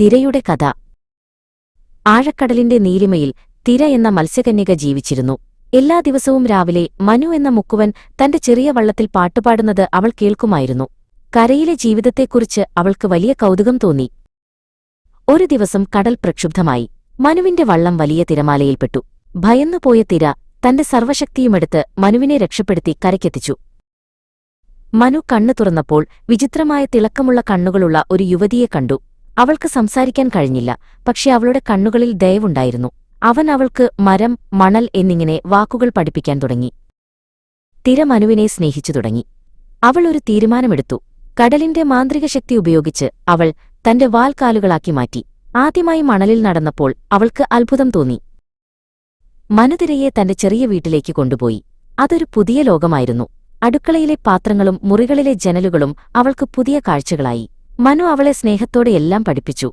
തിരയുടെ കഥ. ആഴക്കടലിന്റെ നീലിമയിൽ തിര എന്ന മത്സ്യകന്യക ജീവിച്ചിരുന്നു. എല്ലാ ദിവസവും രാവിലെ മനു എന്ന മുക്കുവൻ തന്റെ ചെറിയ വള്ളത്തിൽ പാട്ടുപാടുന്നത് അവൾ കേൾക്കുമായിരുന്നു. കരയിലെ ജീവിതത്തെക്കുറിച്ച് അവൾക്ക് വലിയ കൗതുകം തോന്നി. ഒരു ദിവസം കടൽ പ്രക്ഷുബ്ധമായി. മനുവിന്റെ വള്ളം വലിയ തിരമാലയിൽപ്പെട്ടു. ഭയന്നുപോയ തിര തന്റെ സർവശക്തിയുമെടുത്ത് മനുവിനെ രക്ഷപ്പെടുത്തി കരയ്ക്കെത്തിച്ചു. മനു കണ്ണു തുറന്നപ്പോൾ വിചിത്രമായ തിളക്കമുള്ള കണ്ണുകളുള്ള ഒരു യുവതിയെ കണ്ടു. അവൾക്ക് സംസാരിക്കാൻ കഴിഞ്ഞില്ല. പക്ഷെ അവളുടെ കണ്ണുകളിൽ ദയവുണ്ടായിരുന്നു. അവൻ അവൾക്ക് മരം മണൽ എന്നിങ്ങനെ വാക്കുകൾ പഠിപ്പിക്കാൻ തുടങ്ങി. തിരമനുവിനെ സ്നേഹിച്ചു തുടങ്ങി. അവൾ ഒരു തീരുമാനമെടുത്തു. കടലിന്റെ മാന്ത്രിക ശക്തി ഉപയോഗിച്ച് അവൾ തന്റെ വാൽക്കാലുകളാക്കി മാറ്റി. ആദ്യമായി മണലിൽ നടന്നപ്പോൾ അവൾക്ക് അത്ഭുതം തോന്നി. മനുതിരയെ തന്റെ ചെറിയ വീട്ടിലേക്ക് കൊണ്ടുപോയി. അതൊരു പുതിയ ലോകമായിരുന്നു. അടുക്കളയിലെ പാത്രങ്ങളും മുറികളിലെ ജനലുകളും അവൾക്ക് പുതിയ കാഴ്ചകളായി. മനു അവളെ സ്നേഹത്തോടെ എല്ലാം പഠിപ്പിച്ചു.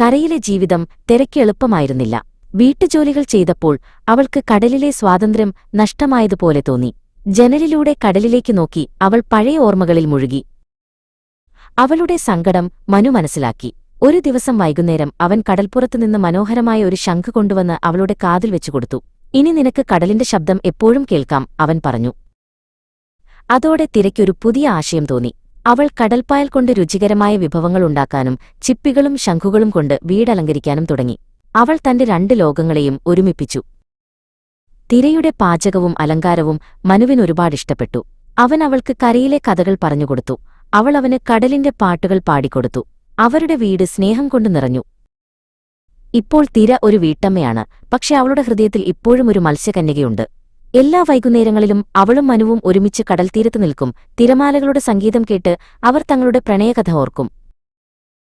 കരയിലെ ജീവിതം തിരക്കെളുപ്പമായിരുന്നില്ല വീട്ടുജോലികൾ ചെയ്തപ്പോൾ അവൾക്ക് കടലിലെ സ്വാതന്ത്ര്യം നഷ്ടമായതുപോലെ തോന്നി. ജനലിലൂടെ കടലിലേക്ക് നോക്കി അവൾ പഴയ ഓർമ്മകളിൽ മുഴുകി. അവളുടെ സങ്കടം മനു മനസ്സിലാക്കി. ഒരു ദിവസം വൈകുന്നേരം അവൻ കടൽപ്പുറത്തുനിന്ന് മനോഹരമായ ഒരു ശംഖ് കൊണ്ടുവന്ന് അവളുടെ കാതിൽ വെച്ചുകൊടുത്തു ഇനി നിനക്ക് കടലിന്റെ ശബ്ദം എപ്പോഴും കേൾക്കാം അവൻ പറഞ്ഞു. അതോടെ തിരയ്ക്കൊരു പുതിയ ആശയം തോന്നി. അവൾ കടൽപ്പായൽ കൊണ്ട് രുചികരമായ വിഭവങ്ങൾ ഉണ്ടാക്കാനും ചിപ്പികളും ശംഖുകളും കൊണ്ട് വീടലങ്കരിക്കാനും തുടങ്ങി. അവൾ തന്റെ രണ്ട് ലോകങ്ങളെയും ഒരുമിപ്പിച്ചു. തിരയുടെ പാചകവും അലങ്കാരവും മനുവിനൊരുപാടിഷ്ടപ്പെട്ടു അവൻ അവൾക്ക് കരയിലെ കഥകൾ പറഞ്ഞുകൊടുത്തു അവൾ അവന് കടലിന്റെ പാട്ടുകൾ പാടിക്കൊടുത്തു. അവരുടെ വീട് സ്നേഹം കൊണ്ട് നിറഞ്ഞു. ഇപ്പോൾ തിര ഒരു വീട്ടമ്മയാണ്. പക്ഷെ അവളുടെ ഹൃദയത്തിൽ ഇപ്പോഴും ഒരു മത്സ്യകന്യകയുണ്ട്. എല്ലാ വൈകുന്നേരങ്ങളിലും അവളും മനുവും ഒരുമിച്ച് കടൽത്തീരത്ത് നിൽക്കും. തിരമാലകളുടെ സംഗീതം കേട്ട് അവർ തങ്ങളുടെ പ്രണയകഥ ഓർക്കും.